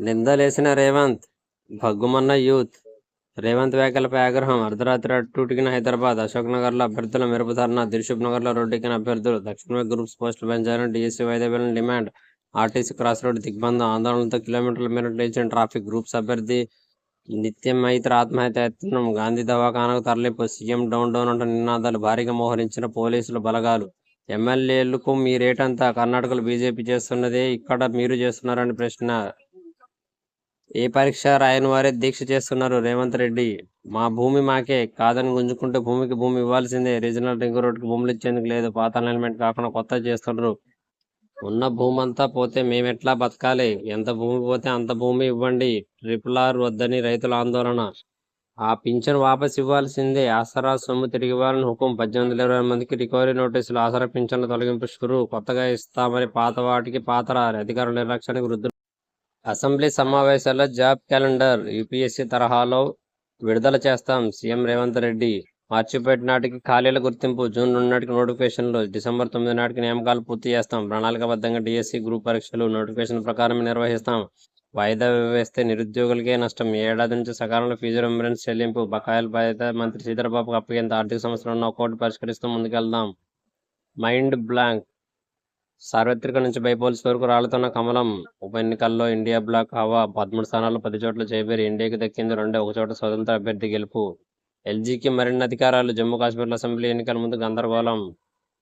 నిందలేసిన రేవంత్ భగ్గుమన్న యూత్ రేవంత్ వ్యాఖ్యలపై ఆగ్రహం అర్ధరాత్రి అట్టుటికిన హైదరాబాద్ అశోక్ నగర్లో అభ్యర్థుల మెరుపు ధర్నా దిల్సుఖ్ నగర్లో రోడ్డెక్కిన అభ్యర్థులు దక్షిణ గ్రూప్స్ పోస్టులు పెంచాలని డీఎస్సీ వాయిదా demand R T C cross road దిగ్బంధం ఆందోళనతో కిలోమీటర్ల మేరకు లేచిన ట్రాఫిక్ గ్రూప్స్ అభ్యర్థి నిత్యం మైత్ర ఆత్మహత్య యత్నం గాంధీ దవాఖానకు తరలింపు సీఎం డౌన్ డౌన్ అంటున్న నినాదాలు భారీగా మోహరించిన పోలీసులు బలగాలు. ఎమ్మెల్యేలకు మీ రేటంతా కర్ణాటకలో బీజేపీ చేస్తున్నదే ఇక్కడ మీరు చేస్తున్నారని ప్రశ్న ఏ పరీక్ష రాయని వారే దీక్ష చేస్తున్నారు రేవంత్ రెడ్డి. మా భూమి మాకే కాదని గుంజుకుంటే భూమికి భూమి ఇవ్వాల్సిందే. రీజనల్ రింగ్ రోడ్కి భూములు ఇచ్చేందుకు లేదు. పాత అలైన్మెంట్ కాకుండా కొత్త చేస్తున్నారు ఉన్న భూమి అంతా పోతే మేమెట్లా బతకాలి? ఎంత భూమి పోతే అంత భూమి ఇవ్వండి. ట్రిపుల్ ఆర్ వద్దని రైతుల ఆందోళన. ఆ పింఛన్ వాపస్ ఇవ్వాల్సిందే. ఆసరా సొమ్ము తిరిగి ఇవ్వాలని హుకుం. పద్దెనిమిది వందల ఇరవై మందికి రికవరీ నోటీసులు ఆసరా పింఛన్ల తొలగింపు షురు కొత్తగా ఇస్తామని పాత వాటికి పాతరారు అధికారుల నిర్లక్ష్యానికి వృద్ధులు అసెంబ్లీ సమావేశాల్లో జాబ్ క్యాలెండర్ యూపీఎస్సీ తరహాలో విడుదల చేస్తాం. సీఎం రేవంత్ రెడ్డి మార్చి నాటికి ఖాళీల గుర్తింపు జూన్ రెండు నాటికి నోటిఫికేషన్లు డిసెంబర్ తొమ్మిది నాటికి నియామకాలు పూర్తి చేస్తాం. ప్రణాళికబద్ధంగా డిఎస్సి గ్రూప్ పరీక్షలు నోటిఫికేషన్ ప్రకారం నిర్వహిస్తాం. వాయిదా వేస్తే నిరుద్యోగులకే నష్టం. ఏడాది నుంచి సకాలంలో ఫీజు రెంబరెన్స్ చెల్లింపు బకాయిల బాధ్యత మంత్రి శ్రీధరబాబుకు అప్పగేంత ఆర్థిక సంవత్సరంలో ఒక్కోటి పరిష్కరిస్తూ ముందుకెళ్దాం. మైండ్ బ్లాంక్ సార్వత్రిక నుంచి బైపోల్స్ వరకు రాలుతున్న కమలం ఉప ఎన్నికల్లో ఇండియా బ్లాక్ హవా పదమూడు స్థానాల్లో పది చోట్ల చేపేరి ఇండియాకి దక్కింది రెండే ఒక చోట స్వతంత్ర అభ్యర్థి గెలుపు. ఎల్జీకి మరిన్ని అధికారాలు జమ్మూ కాశ్మీర్లో అసెంబ్లీ ఎన్నికల ముందు గందరగోళం.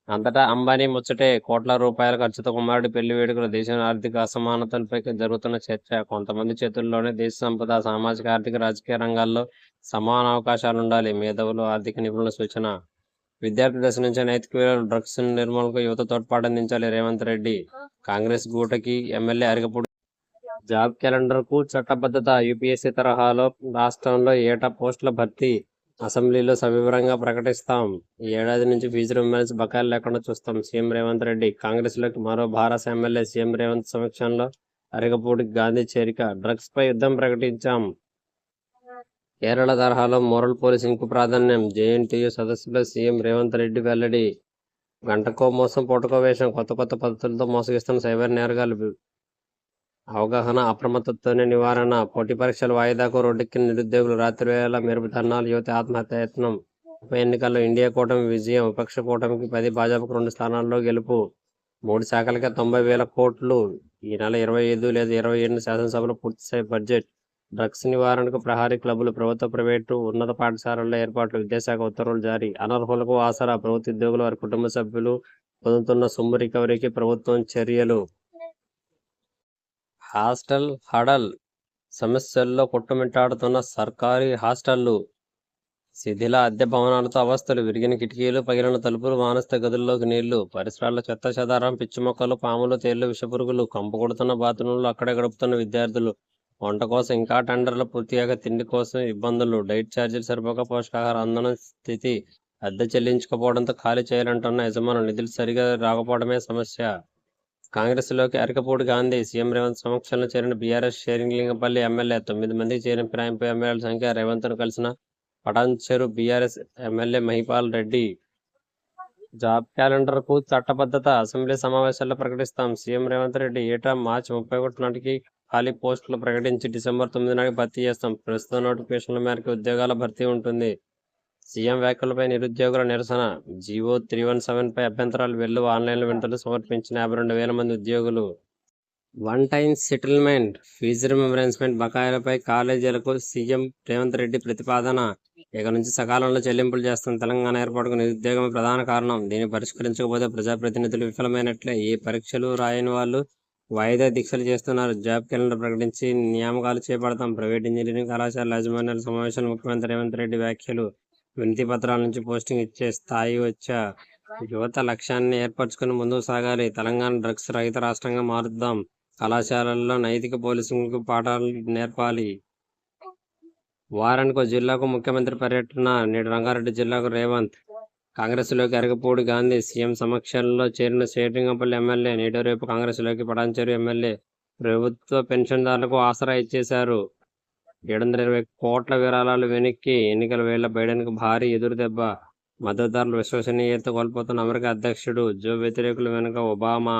అంతటా అంబానీ ముచ్చటే కోట్ల రూపాయల ఖర్చుతో కుమారుడి పెళ్ళి వేడుకలు దేశం ఆర్థిక అసమానతలపై జరుగుతున్న చర్చ. కొంతమంది చేతుల్లోనే దేశ సంపద సామాజిక ఆర్థిక రాజకీయ రంగాల్లో సమాన అవకాశాలు ఉండాలి మేధావులు ఆర్థిక నిపుణుల సూచన. విద్యార్థి దశ నుంచి నైతిక విలువలు డ్రగ్స్ నిర్మూలనకు యువత తోడ్పాటు అందించాలి. రేవంత్ రెడ్డి కాంగ్రెస్ గూటకి ఎమ్మెల్యే అరగపూడి జాబ్ క్యాలెండర్కు చట్టబద్ధత యూపీఎస్సీ తరహాలో రాష్ట్రంలో ఏటా పోస్టుల భర్తీ అసెంబ్లీలో సవివరంగా ప్రకటిస్తాం. ఈ ఏడాది నుంచి ఫీజు రింబరెన్స్ బకాయిలు లేకుండా చూస్తాం. సీఎం రేవంత్ రెడ్డి కాంగ్రెస్లోకి మరో భారత ఎమ్మెల్యే సీఎం రేవంత్ సమక్షంలో అరగపూడి గాంధీ చేరిక. డ్రగ్స్ పై యుద్ధం ప్రకటించాం. కేరళ తరహాలో మోరల్ పోలీసింగ్కు ప్రాధాన్యం. జేఎన్టీయూ సదస్సులో సీఎం రేవంత్ రెడ్డి వెల్లడి. గంటకో మోసం పూటకో వేషం కొత్త కొత్త పద్ధతులతో మోసగిస్తున్న సైబర్ నేరగాలు అవగాహన అప్రమత్తతోనే నివారణ పోటీ పరీక్షలు వాయిదాకు రోడ్డెక్కిన నిరుద్యోగులు రాత్రి వేళ మెరుపు ధర్నాలు యువత ఆత్మహత్య యత్నం ఉప ఎన్నికల్లో ఇండియా కూటమి విజయం విపక్ష కూటమికి పది భాజపాకు రెండు స్థానాల్లో గెలుపు. మూడు శాఖలకే తొంభై వేల కోట్లు. ఈ నెల ఇరవై ఐదు లేదా ఇరవై ఏడు శాసనసభలో పూర్తి బడ్జెట్ డ్రగ్స్ నివారణకు ప్రహారీ క్లబ్లు ప్రభుత్వ ప్రైవేటు ఉన్నత పాఠశాలల్లో ఏర్పాట్లు విద్యాశాఖ ఉత్తర్వులు జారీ. అనర్హులకు ఆసరా ప్రభుత్వ ఉద్యోగులు వారి కుటుంబ సభ్యులు పొందుతున్న సొమ్ము రికవరీకి ప్రభుత్వం చర్యలు. హాస్టల్ హడల్ సమస్యల్లో కొట్టుమిట్టాడుతున్న సర్కారీ హాస్టళ్ళు శిథిల అద్దె భవనాలతో అవస్థలు విరిగిన కిటికీలు పగిలిన తలుపులు మానస్థ గదుల్లోకి నీళ్ళు పరిసరాల్లో చెత్త చెదారం పిచ్చి మొక్కలు పాములు తేళ్ళు విషపురుగులు కంపు కొడుతున్న బాత్రూంలు అక్కడే గడుపుతున్న విద్యార్థులు వంట కోసం ఇంకా టెండర్లు పూర్తిగా తిండి కోసం ఇబ్బందులు. డైట్ ఛార్జీలు సరిపోక పోషకాహార అందన స్థితి అద్దె చెల్లించకపోవడంతో ఖాళీ చేయాలంటున్న యజమానులు నిధులు సరిగా రాకపోవడమే సమస్య. కాంగ్రెస్లోకి అరకపూడి గాంధీ సీఎం రేవంత్ సమక్షంలో చేరిన బీఆర్ఎస్ షేరింగ్లింగపల్లి ఎమ్మెల్యే తొమ్మిది మందికి చేరిన ఫిరాయింపు ఎమ్మెల్యేల సంఖ్య రేవంత్ను కలిసిన Patancheru BRS MLA Mahipal Reddy. Job క్యాలెండర్కు చట్టబద్ధత అసెంబ్లీ సమావేశాల్లో ప్రకటిస్తాం. సీఎం రేవంత్ రెడ్డి ఏటా మార్చి ముప్పై ఒకటి నాటికి ఖాళీ పోస్టులు ప్రకటించి డిసెంబర్ తొమ్మిది నాటికి భర్తీ చేస్తాం. ప్రస్తుత నోటిఫికేషన్ల మేరకు ఉద్యోగాల భర్తీ ఉంటుంది. సీఎం వ్యాఖ్యలపై నిరుద్యోగుల నిరసన. జీవో త్రీ వన్ సెవెన్ పై అభ్యంతరాలు వెళ్ళు ఆన్లైన్లో వింతలు సమర్పించిన యాభై రెండు వేల మంది ఉద్యోగులు. One time settlement fee reimbursement బకాయిలపై కాలేజీలకు సీఎం రేవంత్ రెడ్డి ప్రతిపాదన. ఇక నుంచి సకాలంలో చెల్లింపులు చేస్తున్న తెలంగాణ ఏర్పాటుకు నిరుద్యోగమే ప్రధాన కారణం. దీన్ని పరిష్కరించకపోతే ప్రజాప్రతినిధులు విఫలమైనట్లే. ఏ పరీక్షలు రాయని వాళ్ళు వాయిదా దీక్షలు చేస్తున్నారు. జాబ్ క్యాలెండర్ ప్రకటించి నియామకాలు చేపడతాం. ప్రైవేట్ ఇంజనీరింగ్ కళాశాల యాజమాన్యాల సమావేశంలో ముఖ్యమంత్రి రేవంత్ రెడ్డి వ్యాఖ్యలు వినతి పత్రాల నుంచి పోస్టింగ్ ఇచ్చే స్థాయి వచ్చా? యువత లక్ష్యాన్ని ఏర్పరచుకుని ముందుకు సాగాలి. తెలంగాణ డ్రగ్స్ రహిత రాష్ట్రంగా మారుద్దాం. కళాశాలల్లో నైతిక పోలీసింగ్కు పాఠాలు నేర్పాలి. వారానికి జిల్లాకు ముఖ్యమంత్రి పర్యటన. నేడు రంగారెడ్డి జిల్లాకు రేవంత్ కాంగ్రెస్లోకి ఎరగపూడి గాంధీ సీఎం సమక్షంలో చేరిన శేరింగంపల్లి ఎమ్మెల్యే నేడు రేపు కాంగ్రెస్లోకి పటాన్చెరు ఎమ్మెల్యే ప్రభుత్వ పెన్షన్దారులకు ఆసరా ఇచ్చేశారు. ఏడు వందల ఇరవై కోట్ల విరాళాలు వెనక్కి ఎన్నికల వేళ బైడెన్కు భారీ ఎదురుదెబ్బ. మద్దతుదారులు విశ్వసనీయత కోల్పోతున్న అమెరికా అధ్యక్షుడు జో వ్యతిరేకుల వెనుక ఒబామా